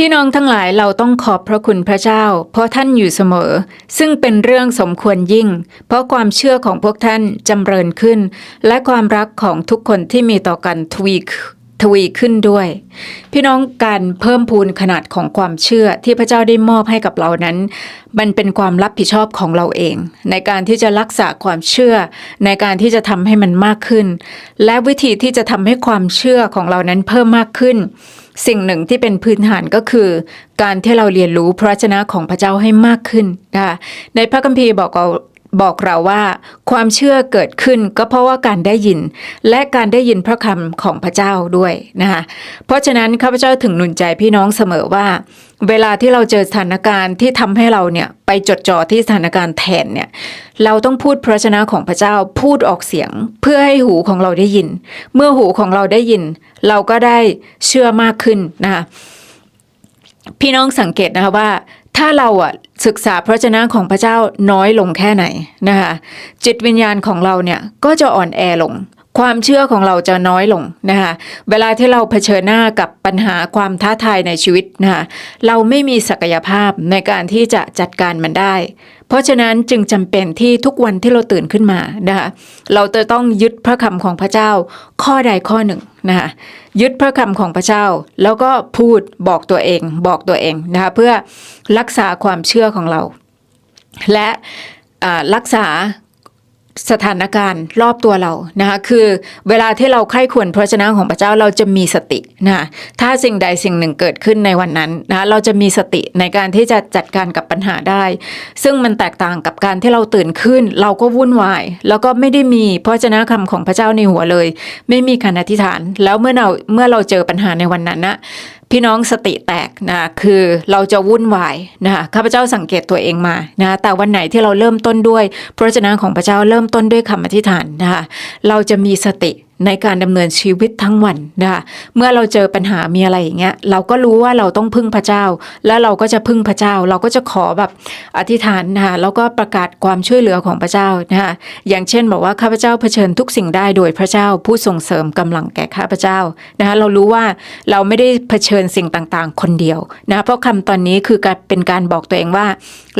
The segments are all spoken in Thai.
พี่น้องทั้งหลายเราต้องขอบพระคุณพระเจ้า เพราะท่านอยู่เสมอ ซึ่งเป็นเรื่องสมควรยิ่ง เพราะความเชื่อของพวกท่านจำเริญขึ้น และความรักของทุกคนที่มีต่อกันทวีทวีขึ้นด้วย พี่น้องการเพิ่มพูนขนาดของความเชื่อที่พระเจ้าได้มอบให้กับเรานั้น มันเป็นความรับผิดชอบของเราเอง ในการที่จะรักษาความเชื่อ ในการที่จะทำให้มันมากขึ้น และวิธีที่จะทำให้ความเชื่อของเรานั้นเพิ่มมากขึ้น สิ่งหนึ่งที่เป็นพื้นฐานก็คือ การที่เราเรียนรู้พระชนะของพระเจ้าให้มากขึ้นนะคะในพระคัมภีร์บอกเรา บอกเราว่าความเชื่อเกิดขึ้นก็เพราะว่าการได้ยิน และการได้ยินพระคำของพระเจ้าด้วยนะคะเพราะฉะนั้นข้าพเจ้าถึงหนุนใจพี่น้องเสมอว่า เวลาที่เราเจอสถานการณ์ที่ทำให้เราเนี่ยไปจดจ่อที่สถานการณ์แทนเนี่ยเราต้องพูดพระวจนะของพระเจ้าพูดออกเสียงเพื่อให้หูของเราได้ยิน เมื่อหูของเราได้ยิน เราก็ได้เชื่อมากขึ้นนะคะพี่น้องสังเกตนะคะว่า ถ้าเราอะศึกษาพระวจนะของพระเจ้าน้อยลงแค่ไหนนะคะจิตวิญญาณของเราเนี่ยก็จะอ่อนแอลง ความเชื่อของเราจะน้อยลงนะคะเวลาที่เราเผชิญหน้ากับปัญหาความท้าทายในชีวิตนะคะเราไม่มีศักยภาพในการที่จะจัดการมันได้ เพราะฉะนั้นจึงจำเป็นที่ทุกวันที่เราตื่นขึ้นมานะคะเราจะต้องยึดพระคำของพระเจ้าข้อใดข้อหนึ่งนะคะยึดพระคำของพระเจ้า แล้วก็พูดบอกตัวเอง บอกตัวเองนะคะเพื่อรักษาความเชื่อของเรา และรักษา สถานการณ์รอบตัวเรานะคะคือเวลาที่เราใคร่ควรพระวจนะของพระเจ้าเราจะมีสตินะคะถ้าสิ่งใดสิ่งหนึ่งเกิดขึ้นในวันนั้นนะเราจะมีสติในการที่จะจัดการกับปัญหาได้ ซึ่งมันแตกต่างกับการที่เราตื่นขึ้น เราก็วุ่นวาย แล้วก็ไม่ได้มีพระวจนะคำของพระเจ้าในหัวเลย ไม่มีการอธิษฐาน แล้วเมื่อเราเมื่อเราเจอปัญหาในวันนั้นนะ พี่น้องสติแตกนะคือเราจะวุ่นวายนะคะข้าพเจ้าสังเกตตัวเองมานะแต่วันไหนที่เราเริ่มต้นด้วยพระเจนะของพระเจ้าเริ่มต้นด้วยคำอธิษฐานนะคะเราจะมีสติ ในการดำเนินชีวิตทั้งวันนะคะเมื่อเราเจอปัญหามีอะไรอย่างเงี้ยเราก็รู้ว่าเราต้องพึ่งพระเจ้า แล้วเราก็จะพึ่งพระเจ้า เราก็จะขอแบบอธิษฐานนะคะแล้วก็ประกาศความช่วยเหลือของพระเจ้านะคะอย่างเช่นบอกว่าข้าพเจ้าเผชิญทุกสิ่งได้โดยพระเจ้าผู้ส่งเสริมกำลังแก่ข้าพเจ้านะคะเรารู้ว่าเราไม่ได้เผชิญสิ่งต่างๆ คนเดียวนะเพราะคำตอนนี้คือการเป็นการบอกตัวเองว่า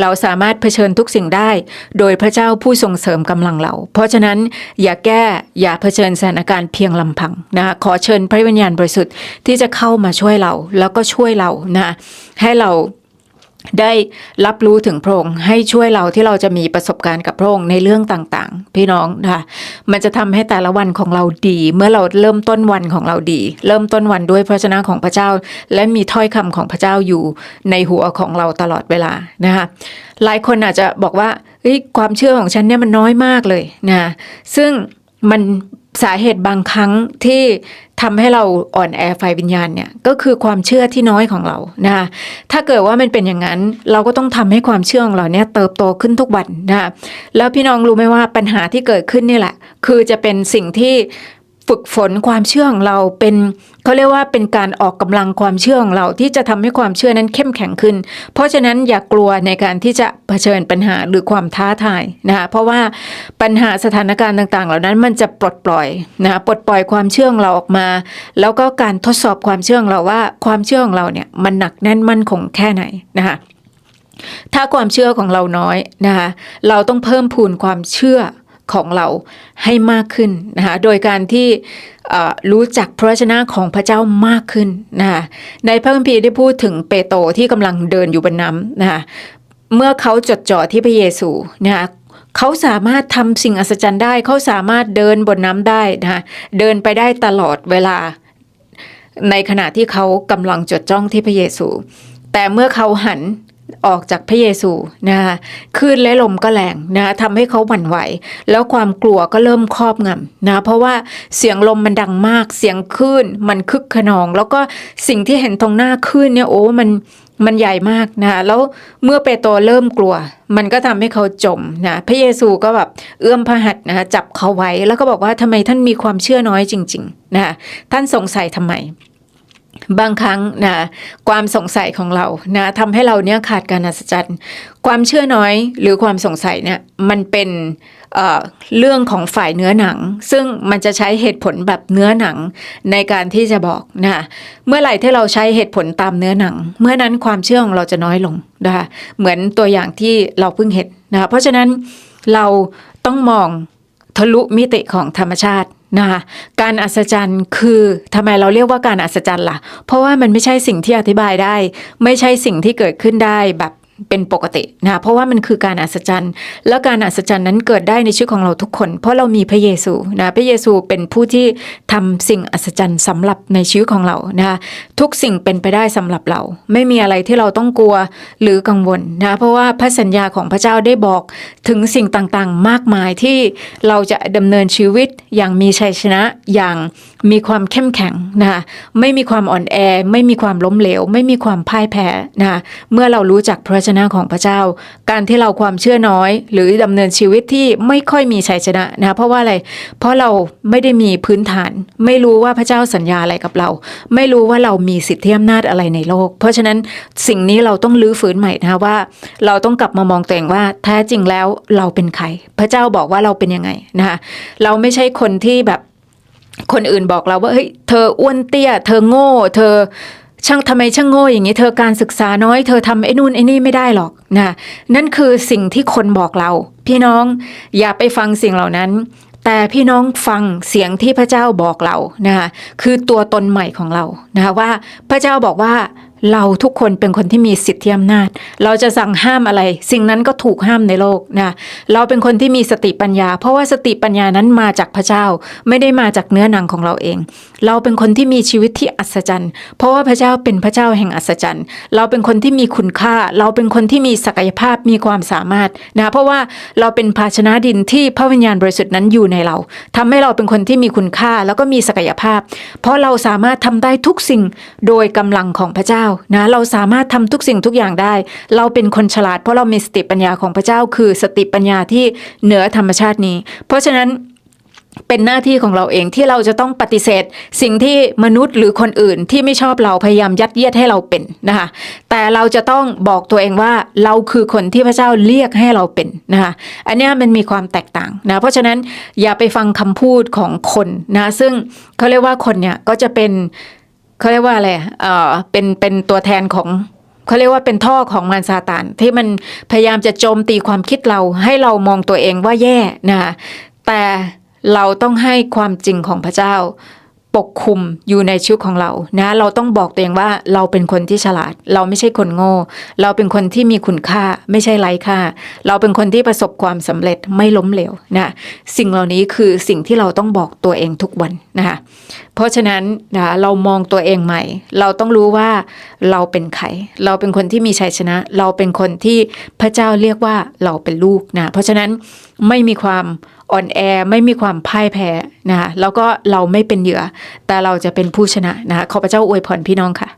เราสามารถเผชิญทุกสิ่งได้ โดยพระเจ้าผู้ส่งเสริมกำลังเรา เพราะฉะนั้นอย่าแก้อย่าเผชิญสถานการเพียงลำพังนะคะขอเชิญพระวิญญาณบริสุทธิ์ที่จะเข้ามาช่วยเราแล้วก็ช่วยเรานะให้เราได้รับรู้ถึงพระองค์ให้ช่วยเราที่เราจะมีประสบการณ์กับพระองค์ในเรื่องต่างๆ พี่น้องนะคะมันจะทำให้แต่ละวันของเราดี เมื่อเราเริ่มต้นวันของเราดี เริ่มต้นวันด้วยพระชนะของพระเจ้า และมีถ้อยคำของพระเจ้าอยู่ในหัวของเราตลอดเวลานะคะหลายคนอาจจะบอกว่าเฮ้ยความเชื่อของฉันเนี่ยมันน้อยมากเลยนะซึ่งมัน สาเหตุบางครั้งที่ทำให้เราอ่อนแอไฟวิญญาณเนี่ยก็คือความเชื่อที่น้อยของเรานะคะถ้าเกิดว่ามันเป็นอย่างนั้นเราก็ต้องทำให้ความเชื่อของเราเนี่ยเติบโตขึ้นทุกวันนะคะแล้วพี่น้องรู้ไหมว่าปัญหาที่เกิดขึ้นนี่แหละ คือจะเป็นสิ่งที่ ฝึกฝนความเชื่อของเราเป็นเขาเรียกว่าเป็นการออกกำลังความเชื่อของเราที่จะทำให้ความเชื่อนั้นเข้มแข็งขึ้น เพราะฉะนั้นอย่ากกลัวในการที่จะเผชิญปัญหาหรือความท้าทายนะคะเพราะว่าปัญหาสถานการณ์ต่าง ๆ เหล่านั้นมันจะปลดปล่อยนะคะปลดปล่อยความเชื่อของเราออกมา แล้วก็การทดสอบความเชื่อของเราว่าความเชื่อของเราเนี่ยมันหนักแน่นมั่นคงแค่ไหนนะคะถ้าความเชื่อของเราน้อยนะคะเราต้องเพิ่มพูนความเชื่อ ของเราให้มากขึ้นนะคะโดยการที่รู้จักพระวจนะของพระเจ้ามากขึ้นนะคะในพระคัมภีร์ได้พูดถึงเปโตรที่กำลังเดินอยู่บนน้ำนะคะเมื่อเขาจดจ่อที่พระเยซูนะคะเขาสามารถทำสิ่งอัศจรรย์ได้ เขาสามารถเดินบนน้ำได้นะคะเดินไปได้ตลอดเวลา ในขณะที่เขากำลังจดจ้องที่พระเยซู แต่เมื่อเขาหัน ออกจากพระเยซูนะคะคลื่นและลมก็แรงนะคะทำให้เขาหวั่นไหว แล้วความกลัวก็เริ่มครอบงำนะเพราะว่าเสียงลมมันดังมาก เสียงคลื่นมันคึกขนอง แล้วก็สิ่งที่เห็นตรงหน้าคลื่นเนี่ยโอ้มันมันใหญ่มากนะะแล้วเมื่อเปโตรเริ่มกลัว มันก็ทำให้เขาจมนะพระเยซูก็แบบเอื้อมพระหัตถ์นะะจับเขาไว้ แล้วก็บอกว่าทำไมท่านมีความเชื่อน้อยจริง ๆนะะท่านสงสัยทำไม บางครั้งนะความสงสัยของเรานะทำให้เราเนี่ยขาดการอัศจรรย์ ความเชื่อน้อยหรือความสงสัยเนี่ยมันเป็นเอ่อเรื่องของฝ่ายเนื้อหนัง ซึ่งมันจะใช้เหตุผลแบบเนื้อหนังในการที่จะบอกนะเมื่อไหร่ที่เราใช้เหตุผลตามเนื้อหนัง เมื่อนั้นความเชื่อของเราจะน้อยลงนะคะเหมือนตัวอย่างที่เราเพิ่งเห็นนะเพราะฉะนั้นเราต้องมอง ทะลุมิติของธรรมชาตินะคะการอัศจรรย์คือทำไมเราเรียกว่าการอัศจรรย์ล่ะ เพราะว่ามันไม่ใช่สิ่งที่อธิบายได้ ไม่ใช่สิ่งที่เกิดขึ้นได้แบบ เป็นปกตินะเพราะว่ามันคือการอัศจรรย์ แล้วการอัศจรรย์นั้นเกิดได้ในชีวิตของเราทุกคน เพราะเรามีพระเยซูนะพระเยซูเป็นผู้ที่ทำสิ่งอัศจรรย์สำหรับในชีวิตของเรานะคะทุกสิ่งเป็นไปได้สำหรับเรา ไม่มีอะไรที่เราต้องกลัวหรือกังวลนะเพราะว่าพระสัญญาของพระเจ้าได้บอกถึงสิ่งต่างๆ มากมายที่เราจะดำเนินชีวิตอย่างมีชัยชนะอย่างมีความเข้มแข็งนะคะไม่มีความอ่อนแอ ไม่มีความล้มเหลว ไม่มีความพ่ายแพ้นะคะเมื่อเรารู้จักพระชนะของพระเจ้า การที่เราความเชื่อน้อย หรือดำเนินชีวิตที่ไม่ค่อยมีชัยชนะนะคะเพราะว่าอะไร เพราะเราไม่ได้มีพื้นฐาน ไม่รู้ว่าพระเจ้าสัญญาอะไรกับเรา ไม่รู้ว่าเรามีสิทธิอำนาจอะไรในโลก เพราะฉะนั้นสิ่งนี้เราต้องลื้อฟื้นใหม่นะคะว่า เราต้องกลับมามองตัวเองว่าแท้จริงแล้วเราเป็นใคร พระเจ้าบอกว่าเราเป็นยังไงนะคะเราไม่ใช่คนที่แบบคนอื่นบอกเราว่าเฮ้ยเธออ้วนเตี้ย เธอโง่ เธอ ช่างทำไมช่างโง่อย่างนี้เธอการศึกษาน้อยเธอทำไอ้นู่นไอ้นี่ไม่ได้หรอกนะนั่นคือสิ่งที่คนบอกเรา พี่น้องอย่าไปฟังสิ่งเหล่านั้น แต่พี่น้องฟังเสียงที่พระเจ้าบอกเรานะคะคือตัวตนใหม่ของเรานะคะว่าพระเจ้าบอกว่า เราทุกคนเป็นคนที่มีสิทธิอำนาจ เราจะสั่งห้ามอะไร สิ่งนั้นก็ถูกห้ามในโลกนะเราเป็นคนที่มีสติปัญญา เพราะว่าสติปัญญานั้นมาจากพระเจ้า ไม่ได้มาจากเนื้อหนังของเราเอง เราเป็นคนที่มีชีวิตที่อัศจรรย์ เพราะว่าพระเจ้าเป็นพระเจ้าแห่งอัศจรรย์ เราเป็นคนที่มีคุณค่า เราเป็นคนที่มีศักยภาพมีความสามารถนะเพราะว่าเราเป็นภาชนะดินที่พระวิญญาณบริสุทธิ์นั้นอยู่ในเราทำให้เราเป็นคนที่มีคุณค่าแล้วก็มีศักยภาพ เพราะเราสามารถทำได้ทุกสิ่งโดยกำลังของพระเจ้านะเราสามารถทำทุกสิ่งทุกอย่างได้ เราเป็นคนฉลาด เพราะเรามีสติปัญญาของพระเจ้า คือสติปัญญาที่เหนือธรรมชาตินี้ เพราะฉะนั้นเป็นหน้าที่ของเราเองที่เราจะต้องปฏิเสธ สิ่งที่มนุษย์หรือคนอื่นที่ไม่ชอบเราพยายามยัดเยียดให้เราเป็นนะคะแต่เราจะต้องบอกตัวเองว่าเราคือคนที่พระเจ้าเรียกให้เราเป็นนะคะอันนี้มันมีความแตกต่างนะเพราะฉะนั้นอย่าไปฟังคำพูดของคนนะซึ่งเขาเรียกว่าคนเนี่ยก็จะเป็น เขาเรียกว่าอะไรเอ่อเป็นเป็นตัวแทนของเขาเรียกว่าเป็นท่อของมารซาตานที่มันพยายามจะโจมตีความคิดเราให้เรามองตัวเองว่าแย่นะคะแต่เราต้องให้ความจริงของพระเจ้า ปกคลุมอยู่ในชีวิตของเรานะเราต้องบอกตัวเองว่าเราเป็นคนที่ฉลาด เราไม่ใช่คนโง่ เราเป็นคนที่มีคุณค่า ไม่ใช่ไร้ค่า เราเป็นคนที่ประสบความสำเร็จไม่ล้มเหลวนะสิ่งเหล่านี้คือสิ่งที่เราต้องบอกตัวเองทุกวันนะคะเพราะฉะนั้นนะเรามองตัวเองใหม่ เราต้องรู้ว่าเราเป็นใครเราเป็นคนที่มีชัยชนะ เราเป็นคนที่พระเจ้าเรียกว่าเราเป็นลูกนะเพราะฉะนั้นไม่มีความ อ่อนแอไม่มีความพ่ายแพ้นะคะแล้วก็เราไม่เป็นเหยื่อ แต่เราจะเป็นผู้ชนะนะคะขอพระเจ้าอวยพรพี่น้องค่ะ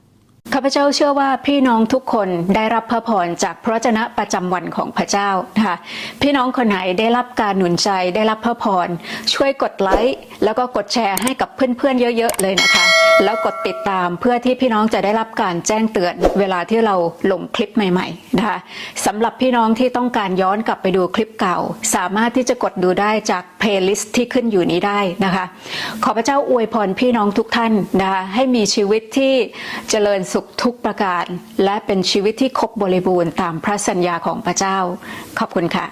ข้าพเจ้าเชื่อว่าพี่น้องทุกคนได้รับพระพรจากพระวจนะประจำวันของพระเจ้านะคะพี่น้องคนไหนได้รับการหนุนใจได้รับพระพรช่วยกดไลค์แล้วก็กดแชร์ให้กับเพื่อนๆเยอะ ๆ เลยนะคะ แล้วกดติดตามเพื่อที่พี่น้องจะได้รับการแจ้งเตือนเวลาที่เราลงคลิปใหม่ๆนะคะสำหรับพี่น้องที่ต้องการย้อนกลับไปดูคลิปเก่า สามารถที่จะกดดูได้จากเพลย์ลิสต์ที่ขึ้นอยู่นี้ได้นะคะขอพระเจ้าอวยพรพี่น้องทุกท่านนะคะให้มีชีวิตที่เจริญสุสุขทุกประการ และเป็นชีวิตที่ครบบริบูรณ์ตามพระสัญญาของพระเจ้า ขอบคุณค่ะ